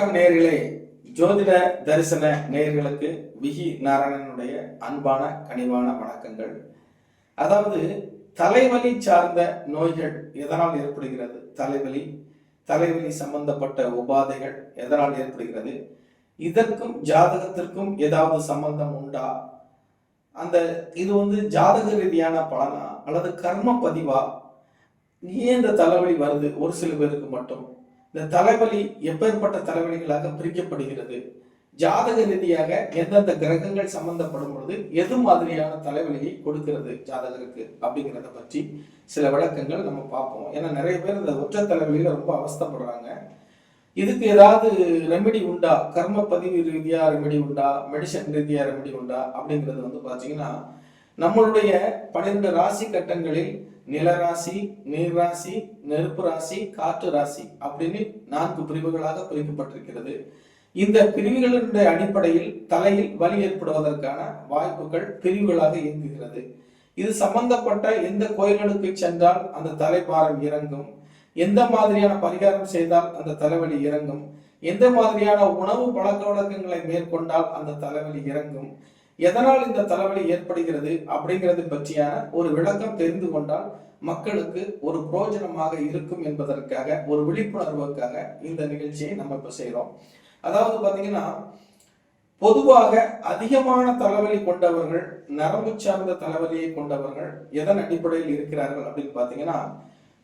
வணக்கம் நேர்களே. ஜோதிட தரிசன நேயர்களுக்கு விகி நாராயணனுடைய அன்பான கனிவான வணக்கங்கள். அதாவது தலைவலி சார்ந்த நோய்கள் எதனால் ஏற்படுகிறது? தலைவலி தலைவலி சம்பந்தப்பட்ட உபாதைகள் எதனால் ஏற்படுகிறது? இதற்கும் ஜாதகத்திற்கும் ஏதாவது சம்பந்தம் உண்டா? அந்த இது வந்து ஜாதக ரீதியான பலனா? அல்லது கர்ம பதிவா? ஏன் இந்த தலைவலி வருது? ஒரு சில பேருக்கு மட்டும். இந்த தலைவலி எப்பேற்பட்ட தலைவலிகளாக பிரிக்கப்படுகிறது? ஜாதக ரீதியாக எந்தெந்த கிரகங்கள் சம்பந்தப்படும் பொழுது எது மாதிரியான தலைவலியை கொடுக்கிறது ஜாதகருக்கு அப்படிங்கிறத பற்றி சில விளக்கங்கள் நம்ம பார்ப்போம். ஏன்னா நிறைய பேர் இந்த ஒற்றை தலைவலியில ரொம்ப அவஸ்தைப்படுறாங்க. இதுக்கு ஏதாவது ரெமெடி உண்டா? கர்ம பதிவு ரீதியா ரெமெடி உண்டா? மெடிசன் ரீதியா ரெமெடி உண்டா? அப்படிங்கிறது வந்து பார்த்தீங்கன்னா நம்மளுடைய பன்னிரெண்டு ராசி கட்டங்களில் நிலராசி நீர் ராசி நெருப்பு ராசி காற்று ராசி அப்படின்னு நான்கு பிரிவுகளாக பிரிக்கப்பட்டிருக்கிறது. இந்த பிரிவுகளினுடைய அடிப்படையில் தலையில் வலி ஏற்படுவதற்கான வாய்ப்புகள் பிரிவுகளாக இயங்குகிறது. இது சம்பந்தப்பட்ட எந்த கோயில்களுக்கு சென்றால் அந்த தலைப்பாரம் இறங்கும். எந்த மாதிரியான பரிகாரம் செய்தால் அந்த தலைவலி இறங்கும். எந்த மாதிரியான உணவு பழக்க வழக்கங்களை மேற்கொண்டால் அந்த தலைவலி இறங்கும். எதனால் இந்த தலைவலி ஏற்படுகிறது அப்படிங்கிறது பற்றியான ஒரு விளக்கம் தெரிந்து கொண்டால் மக்களுக்கு ஒரு புரோஜனமாக இருக்கும் என்பதற்காக ஒரு விழிப்புணர்வுக்காக இந்த நிகழ்ச்சியை நம்ம இப்ப செய்கிறோம் அதாவது பாத்தீங்கன்னா பொதுவாக அதிகமான தலைவலி கொண்டவர்கள் நரம்பு சார்ந்த தலைவலியை கொண்டவர்கள் எதன் அடிப்படையில் இருக்கிறார்கள் அப்படின்னு பாத்தீங்கன்னா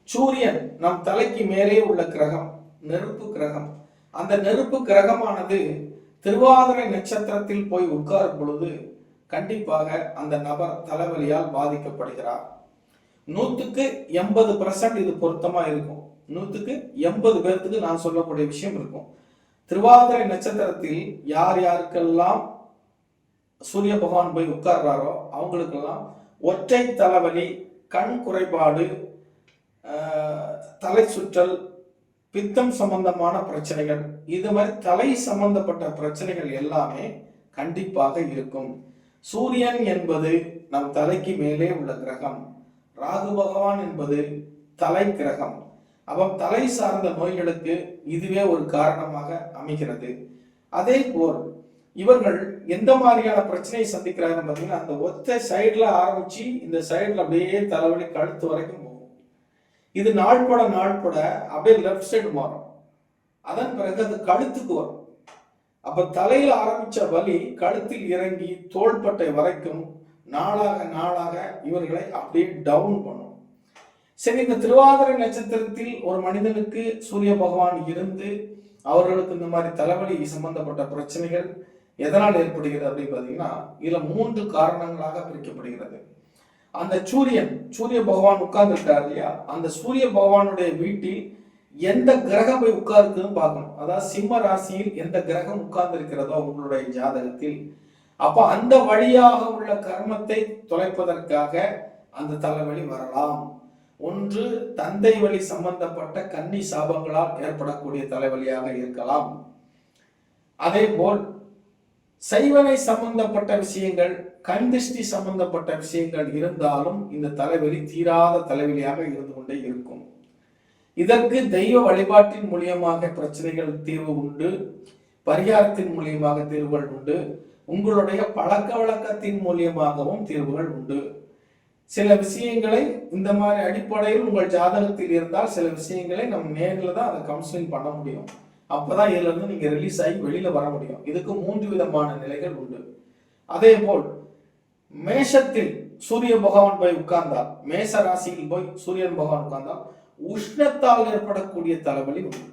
சூரியன் நம் தலைக்கு மேலே உள்ள கிரகம் நெருப்பு கிரகம். அந்த நெருப்பு கிரகமானது திருவாதிரை நட்சத்திரத்தில் போய் உட்காரும் பொழுது கண்டிப்பாக அந்த நபர் தலைவலியால் பாதிக்கப்படுகிறார். நூத்துக்கு எண்பது பர்சன்ட் இது பொருத்தமா இருக்கும். நூத்துக்கு எண்பது பேர்த்துக்கு நான் சொல்லக்கூடிய விஷயம் இருக்கும். திருவாதிரை நட்சத்திரத்தில் யார் யாருக்கெல்லாம் சூரிய பகவான் போய் உட்கார்றாரோ அவங்களுக்கெல்லாம் ஒற்றை தலைவலி கண் குறைபாடு தலை சுற்றல் பித்தம் சம்பந்தமான பிரச்சனைகள் இது மாதிரி தலை சம்பந்தப்பட்ட பிரச்சனைகள் எல்லாமே கண்டிப்பாக இருக்கும். சூரியன் என்பது நம் தலைக்கு மேலே உள்ள கிரகம். ராகு பகவான் என்பது தலை கிரகம். அப்போ தலை சார்ந்த நோய்களுக்கு இதுவே ஒரு காரணமாக அமைகிறது. அதே போல் இவர்கள் எந்த மாதிரியான பிரச்சனையை சந்திக்கிறாங்க பார்த்தீங்கன்னா அந்த ஒத்த சைடில் ஆரம்பிச்சு இந்த சைடில் அப்படியே தலைவலி கழுத்து வரைக்கும் இது நாள்பட நாள்பட அப்படியே லெஃப்ட் சைடு மாறும். அதன் பிறகு அது கழுத்துக்கு வரும். அப்ப தலையில் ஆரம்பிச்ச வலி கழுத்தில் இறங்கி தோள்பட்டை வரைக்கும் நாளாக நாளாக இவர்களை அப்படியே டவுன் பண்ணும். சரி இந்த திருவாதிரை நட்சத்திரத்தில் ஒரு மனிதனுக்கு சூரிய பகவான் இருந்து அவர்களுக்கு இந்த மாதிரி தலைவலி சம்பந்தப்பட்ட பிரச்சனைகள் எதனால் ஏற்படுகிறது அப்படின்னு பார்த்தீங்கன்னா இதுல மூன்று காரணங்களாக பிரிக்கப்படுகிறது. அந்த சூரியன் சூரிய பகவான் உட்கார்ந்துருக்கார் இல்லையா? அந்த சூரிய பகவானுடைய வீட்டில் எந்த கிரகம் போய் உட்கார்க்குதுன்னு பார்க்கணும். அதாவது சிம்ம ராசியில் எந்த கிரகம் உட்கார்ந்து இருக்கிறதோ உங்களுடைய ஜாதகத்தில். அப்ப அந்த வழியாக உள்ள கர்மத்தை தொலைப்பதற்காக அந்த தலைவலி வரலாம். ஒன்று தந்தை வழி சம்பந்தப்பட்ட கன்னி சாபங்களால் ஏற்படக்கூடிய தலைவலியாக இருக்கலாம். அதே போல் சைவனை சம்பந்தப்பட்ட விஷயங்கள் கண் திருஷ்டி சம்பந்தப்பட்ட விஷயங்கள் இருந்தாலும் இந்த தலைவலி தீராத தலைவலியாக இருந்து கொண்டே இருக்கும். இதற்கு தெய்வ வழிபாட்டின் மூலியமாக பிரச்சனைகள் தீர்வு உண்டு. பரிகாரத்தின் மூலியமாக தீர்வுகள் உண்டு. உங்களுடைய பழக்க வழக்கத்தின் மூலியமாகவும் தீர்வுகள் உண்டு. சில விஷயங்களை இந்த மாதிரி அடிப்படையில் உங்கள் ஜாதகத்தில் இருந்தால் சில விஷயங்களை நம்ம நேரில் தான் அதை கவுன்சிலிங் பண்ண முடியும். அப்பதான் இதுல இருந்து நீங்க ரிலீஸ் ஆகி வெளியில வர முடியும். இதுக்கு மூன்று விதமான நிலைகள் உண்டு. அதே போல் மேஷத்தில் சூரிய பகவான் போய் உட்கார்ந்தால் மேச ராசியில் போய் சூரியன் பகவான் உட்கார்ந்தால் உஷ்ணத்தால் ஏற்படக்கூடிய தலைவலி உண்டு.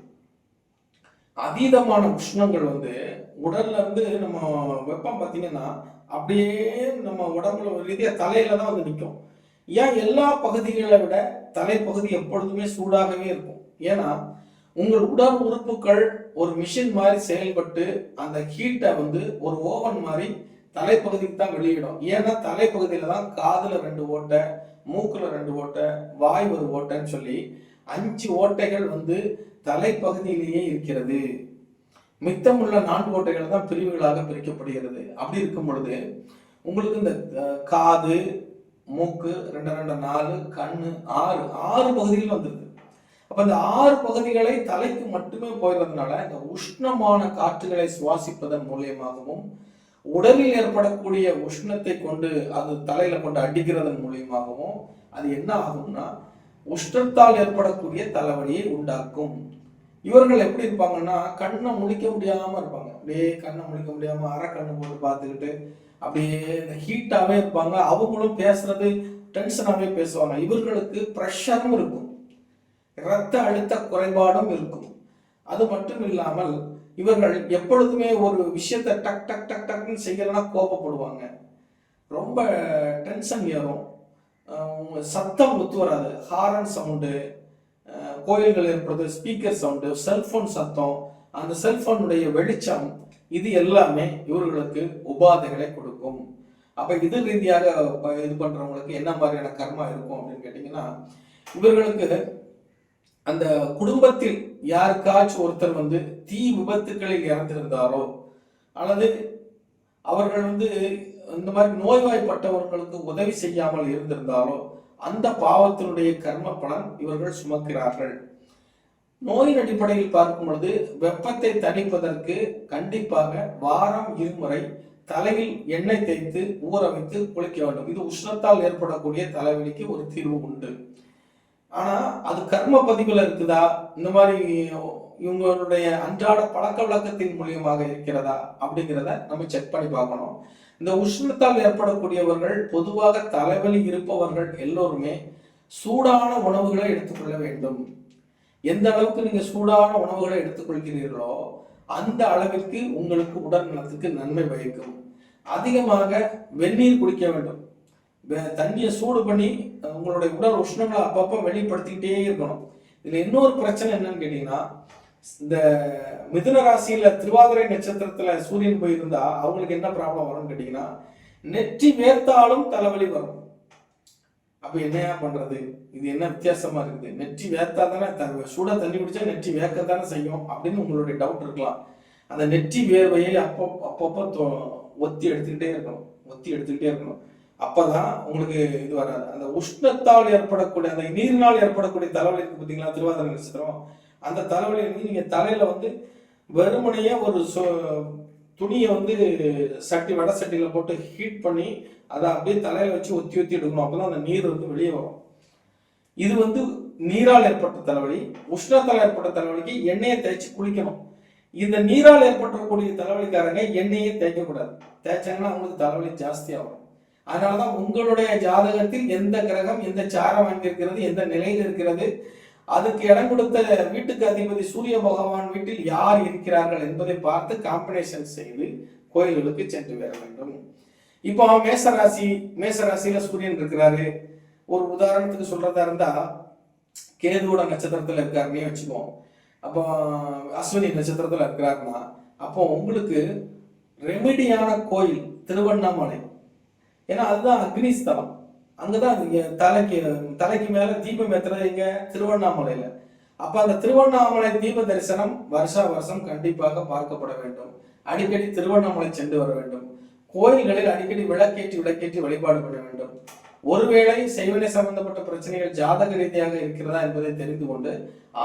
அதீதமான உஷ்ணங்கள் வந்து உடல்ல இருந்து நம்ம வெப்பம் பார்த்தீங்கன்னா அப்படியே நம்ம உடம்புல ரீதியா தலையில தான் வந்து நிற்கும் ஏன் எல்லா பகுதிகளை விட தலைப்பகுதி எப்பொழுதுமே சூடாகவே இருக்கும். ஏன்னா உங்கள் உடல் உறுப்புகள் ஒரு மிஷின் மாதிரி செயல்பட்டு அந்த ஹீட்டை வந்து ஒரு ஓவன் மாதிரி தலைப்பகுதிக்கு தான் வெளியிடும். ஏன்னா தலைப்பகுதியில தான் காதுல ரெண்டு ஓட்டை மூக்குல ரெண்டு ஓட்டை வாய் ஒரு ஓட்டைன்னு சொல்லி அஞ்சு ஓட்டைகள் வந்து தலைப்பகுதியிலேயே இருக்கிறது. மித்தமுள்ள நான்கு ஓட்டைகள் தான் பிரிவுகளாக பிரிக்கப்படுகிறது. அப்படி இருக்கும் பொழுது உங்களுக்கு இந்த காது மூக்கு ரெண்டு ரெண்டு நாலு கண்ணு ஆறு ஆறு பகுதிகள் வந்துருது அப்ப இந்த ஆறு பகுதிகளை தலைக்கு மட்டுமே போயிடுறதுனால இந்த உஷ்ணமான காற்றுகளை சுவாசிப்பதன் மூலியமாகவும் உடலில் ஏற்படக்கூடிய உஷ்ணத்தை கொண்டு அது தலையில கொண்டு அடிக்கிறதன் மூலியமாகவும் அது என்ன ஆகும்னா உஷ்ணத்தால் ஏற்படக்கூடிய தலைவலியை உண்டாக்கும். இவர்கள் எப்படி இருப்பாங்கன்னா கண்ணை முழிக்க முடியாம இருப்பாங்க. அப்படியே கண்ணை முழிக்க முடியாம அரை கண்ணு போட்டு பார்த்துக்கிட்டு அப்படியே இந்த ஹீட்டாவே இருப்பாங்க. அவங்களும் பேசுறது டென்ஷனாகவே பேசுவாங்க. இவர்களுக்கு ப்ரெஷரும் இருக்கும். இரத்த அழுத்த குறைபாடும் இருக்கும். அது மட்டும் இல்லாமல் இவர்கள் எப்பொழுதுமே ஒரு விஷயத்தை டக் டக் டக் டக்னு செய்யலன்னா கோபப்படுவாங்க. ரொம்ப டென்ஷன் ஏறும். சத்தம் ஒத்து வராது. ஹாரன் சவுண்டு கோயில்கள் ஏற்படுது ஸ்பீக்கர் சவுண்டு செல்போன் சத்தம் அந்த செல்போனுடைய வெளிச்சம் இது எல்லாமே இவர்களுக்கு உபாதைகளை கொடுக்கும். அப்ப இது ரீதியாக இது பண்றவங்களுக்கு என்ன மாதிரியான கர்மா இருக்கும் அப்படின்னு கேட்டீங்கன்னா இவர்களுக்கு அந்த குடும்பத்தில் யாருக்காச்சும் ஒருத்தர் வந்து தீ விபத்துக்களில் இறந்திருந்தாரோ அல்லது அவர்கள் வந்து இந்த மாதிரி நோய்வாய்ப்பட்டவர்களுக்கு உதவி செய்யாமல் இருந்திருந்தாலோ அந்த பாவத்தினுடைய கர்ம பலன் இவர்கள் சுமக்கிறார்கள். நோயின் அடிப்படையில் பார்க்கும் பொழுது வெப்பத்தை தணிப்பதற்கு கண்டிப்பாக வாரம் இருமுறை தலையில் எண்ணெய் தேய்த்து ஊற வைத்து குளிக்க வேண்டும். இது உஷ்ணத்தால் ஏற்படக்கூடிய தலைவலிக்கு ஒரு தீர்வு உண்டு. ஆனா அது கர்ம பதிவுல இருக்குதா? இந்த மாதிரி இவங்களுடைய அன்றாட பழக்க வழக்கத்தின் மூலியமாக இருக்கிறதா? அப்படிங்கிறத நம்ம செக் பண்ணி பார்க்கணும். இந்த உஷ்ணத்தால் ஏற்படக்கூடியவர்கள் பொதுவாக தலைவலி இருப்பவர்கள் எல்லோருமே சூடான உணவுகளை எடுத்துக்கொள்ள வேண்டும். எந்த அளவுக்கு நீங்க சூடான உணவுகளை எடுத்துக்கொள்கிறீர்களோ அந்த அளவிற்கு உங்களுக்கு உடல் நலத்துக்கு நன்மை பயக்கும் அதிகமாக வெந்நீர் குடிக்க வேண்டும். தண்ணியை சூடு பண்ணி உங்களுடைய உடல் உஷ்ணங்களை அப்பப்போ வெளிப்படுத்திக்கிட்டே இருக்கணும். இதில் இன்னொரு பிரச்சனை என்னன்னு கேட்டிங்கன்னா இந்த மிதுன ராசியில திருவாதிரை நட்சத்திரத்துல சூரியன் போயிருந்தா அவங்களுக்கு என்ன ப்ராப்ளம் வரும்னு கேட்டீங்கன்னா நெற்றி வேர்த்தாலும் தலைவலி வரும். அப்ப என்னையா பண்றது? இது என்ன வித்தியாசமா இருக்குது? நெற்றி வேர்த்தா தானே சூடாக சூடா தண்ணி குடிச்சா நெற்றி வேர்க்கத்தானே செய்யும் அப்படின்னு உங்களுடைய டவுட் இருக்கலாம். அந்த நெற்றி வேர்வையை அப்போ அப்பப்போ தொ- ஒத்தி எடுத்துக்கிட்டே இருக்கணும். ஒத்தி எடுத்துக்கிட்டே இருக்கணும். அப்பதான் உங்களுக்கு இது வராது. அந்த உஷ்ணத்தால் ஏற்படக்கூடிய அந்த நீரினால் ஏற்படக்கூடிய தலைவலி இருக்கு பார்த்தீங்களா திருவாதிரை நட்சத்திரம். அந்த தலைவலி வந்து நீங்க தலையில வந்து வெறுமனையே ஒரு துணியை வந்து சட்டி வடை சட்டியில போட்டு ஹீட் பண்ணி அதை அப்படியே தலையில வச்சு ஒத்தி ஒத்தி எடுக்கணும். அப்பதான் அந்த நீர் வந்து வெளியே வரும். இது வந்து நீரால் ஏற்பட்ட தலைவலி. உஷ்ணத்தால் ஏற்பட்ட தலைவலிக்கு எண்ணெயை தேய்ச்சி குளிக்கணும். இந்த நீரால் ஏற்பட்டக்கூடிய தலைவலிக்காரங்க எண்ணெயே தேய்க்கக்கூடாது. தேய்ச்சாங்கன்னா அவங்களுக்கு தலைவலி ஜாஸ்தி ஆகும். அதனாலதான் உங்களுடைய ஜாதகத்தில் எந்த கிரகம் எந்த சாரம் வாங்கியிருக்கிறது எந்த நிலையில் இருக்கிறது அதுக்கு இடம் கொடுத்த வீட்டுக்கு அதிபதி சூரிய பகவான் வீட்டில் யார் இருக்கிறார்கள் என்பதை பார்த்து காம்பினேஷன் செய்து கோயில்களுக்கு சென்று வர வேண்டும். இப்போ மேசராசி மேசராசியில சூரியன் இருக்கிறாரு. ஒரு உதாரணத்துக்கு சொல்றதா இருந்தா கேதுவோட நட்சத்திரத்துல இருக்காருன்னே வச்சுக்கோம். அப்போ அஸ்வினி நட்சத்திரத்துல இருக்கிறாருன்னா அப்போ உங்களுக்கு ரெமிடியான கோயில் திருவண்ணாமலை. ஏன்னா அதுதான் அக்னி ஸ்தலம் அங்கதான் இங்க தலைக்கு தலைக்கு மேல தீபம் ஏத்துறது இங்க திருவண்ணாமலையில. அப்ப அந்த திருவண்ணாமலை தீப தரிசனம் வருஷா வருஷம் கண்டிப்பாக பார்க்கப்பட வேண்டும். அடிக்கடி திருவண்ணாமலை சென்று வர வேண்டும். கோயில்களில் அடிக்கடி விளக்கேற்றி விளக்கேற்றி வழிபாடு பண்ண வேண்டும். ஒருவேளை செய்வனை சம்பந்தப்பட்ட பிரச்சனைகள் ஜாதக ரீதியாக இருக்கிறதா என்பதை தெரிந்து கொண்டு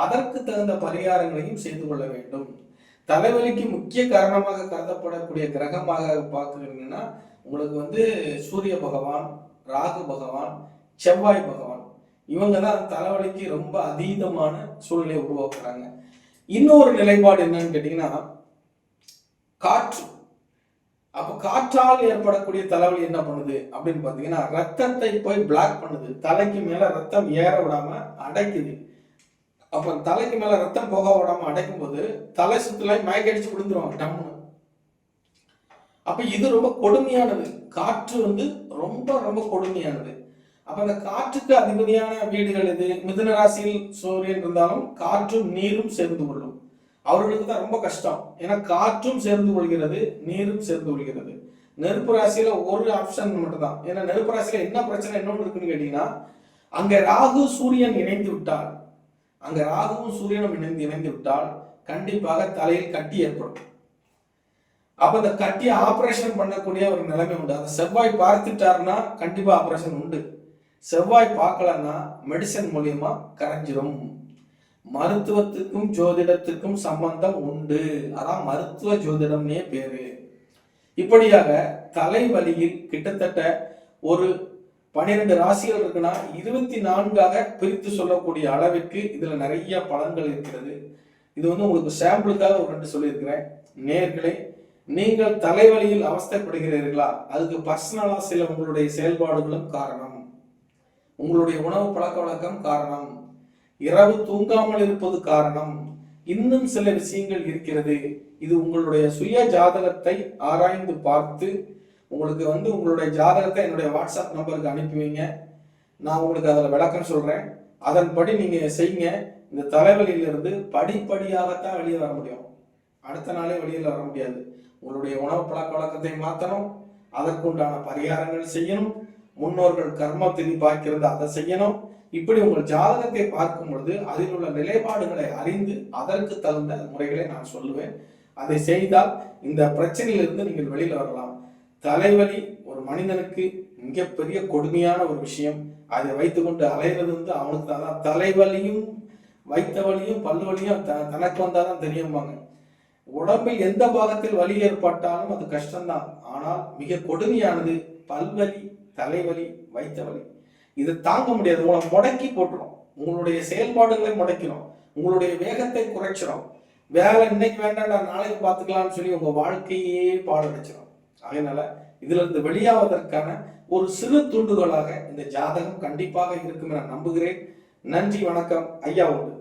அதற்கு தகுந்த பரிகாரங்களையும் செய்து கொள்ள வேண்டும். தலைவலிக்கு முக்கிய காரணமாக கருதப்படக்கூடிய கிரகமாக பார்க்கிறீங்கன்னா உங்களுக்கு வந்து சூரிய பகவான் ராகு பகவான் செவ்வாய் பகவான் இவங்க தான் தலைவலிக்கு ரொம்ப அதீதமான சூழ்நிலையை உருவாக்குறாங்க. இன்னொரு நிலைப்பாடு என்னன்னு கேட்டீங்கன்னா காற்று. அப்ப காற்றால் ஏற்படக்கூடிய தலைவலி என்ன பண்ணுது அப்படின்னு பாத்தீங்கன்னா ரத்தத்தை போய் பிளாக் பண்ணுது. தலைக்கு மேல ரத்தம் ஏற விடாம அடைக்குது. அப்ப தலைக்கு மேல ரத்தம் போக விடாம அடைக்கும் போது தலை சுத்துல மயக்கடிச்சு விழுந்துருவாங்க டம்னு அப்ப இது ரொம்ப கொடுமையானது. காற்று வந்து ரொம்ப ரொம்ப கொடுமையானது. அப்ப அந்த காற்றுக்கு அதிபதியான வீடுகள் இது மிதுன ராசியில் சூரியன் இருந்தாலும் காற்றும் நீரும் சேர்ந்து கொள்ளும். அவர்களுக்கு தான் ரொம்ப கஷ்டம். ஏன்னா காற்றும் சேர்ந்து கொள்கிறது நீரும் சேர்ந்து கொள்கிறது. நெருப்பு ராசியில ஒரு ஆப்ஷன் மட்டும்தான். ஏன்னா நெருப்பு ராசியில என்ன பிரச்சனை இன்னொன்று இருக்குன்னு கேட்டீங்கன்னா அங்க ராகு சூரியன் இணைந்து விட்டால் அங்க ராகுவும் சூரியனும் இணைந்து இணைந்து விட்டால் கண்டிப்பாக தலையில் கட்டி ஏற்படும். அப்ப அந்த கட்டியை ஆபரேஷன் பண்ணக்கூடிய ஒரு நிலைமை உண்டு. அந்த செவ்வாய் பார்த்துட்டாருன்னா கண்டிப்பா ஆபரேஷன் உண்டு. செவ்வாய் பார்க்கலன்னா மெடிசன் மூலியமா கரைஞ்சிரும். மருத்துவத்துக்கும் ஜோதிடத்துக்கும் சம்பந்தம் உண்டு. அதான் மருத்துவ ஜோதிடம்னே பேரு. இப்படியாக தலைவலியில் கிட்டத்தட்ட ஒரு பன்னிரெண்டு ராசிகள் இருக்குன்னா இருபத்தி நான்காக பிரித்து சொல்லக்கூடிய அளவிற்கு இதுல நிறைய பலன்கள் இருக்கிறது. இது வந்து உங்களுக்கு சாம்பிளுக்காக ஒரு ரெண்டு சொல்லியிருக்கிறேன். நேர்களை நீங்கள் தலைவலியில் அவஸ்தைப்படுகிறீர்களா? அதுக்கு பர்சனலாக சில உங்களுடைய செயல்பாடுகளும் காரணம். உங்களுடைய உணவு பழக்க வழக்கம் காரணம். இரவு தூங்காமல் இருப்பது காரணம். இன்னும் சில விஷயங்கள் இருக்கிறது. இது உங்களுடைய சுய ஜாதகத்தை ஆராய்ந்து பார்த்து உங்களுக்கு வந்து உங்களுடைய ஜாதகத்தை என்னுடைய வாட்ஸ்அப் நம்பருக்கு அனுப்புவீங்க. நான் உங்களுக்கு அதில் விளக்கம் சொல்கிறேன் அதன்படி நீங்கள் செய்யுங்க. இந்த தலைவலியிலிருந்து படிப்படியாகத்தான் வெளியே வர முடியும். அடுத்த நாளே வெளியில் வர முடியாது. உங்களுடைய உணவு பழக்க வழக்கத்தை மாற்றணும் அதற்குண்டான பரிகாரங்கள் செய்யணும். முன்னோர்கள் கர்ம பார்க்கிறது அதை செய்யணும். இப்படி உங்கள் ஜாதகத்தை பார்க்கும் பொழுது அதில் உள்ள நிலைப்பாடுகளை அறிந்து அதற்கு தகுந்த முறைகளை நான் சொல்லுவேன். அதை செய்தால் இந்த பிரச்சனையிலிருந்து நீங்கள் வெளியில் வரலாம். தலைவலி ஒரு மனிதனுக்கு மிகப்பெரிய கொடுமையான ஒரு விஷயம். அதை வைத்துக்கொண்டு அலைகிறது வந்து அவனுக்கு தான் தலைவலியும் வைத்த வலியும் பல்லு வலியும் த தனக்கு வந்தாதான் தெரியும்பாங்க. உடம்பில் எந்த பாகத்தில் வலி ஏற்பட்டாலும் அது கஷ்டம்தான். ஆனால் மிக கொடுமையானது பல்வலி தலைவலி வைத்த வலி இது தாங்க முடியாது. உங்களை முடக்கி போட்டுரும். உங்களுடைய செயல்பாடுகளை முடக்கிறோம். உங்களுடைய வேகத்தை குறைச்சிரும். வேலை இன்னைக்கு வேண்டாம் நாளைக்கு பார்த்துக்கலாம்னு சொல்லி உங்க வாழ்க்கையே பாடடிச்சிடும் அதனால இதுல இருந்து வெளியாவதற்கான ஒரு சிறு துண்டுகளாக இந்த ஜாதகம் கண்டிப்பாக இருக்கும் என நம்புகிறேன். நன்றி வணக்கம். ஐயா உண்டு.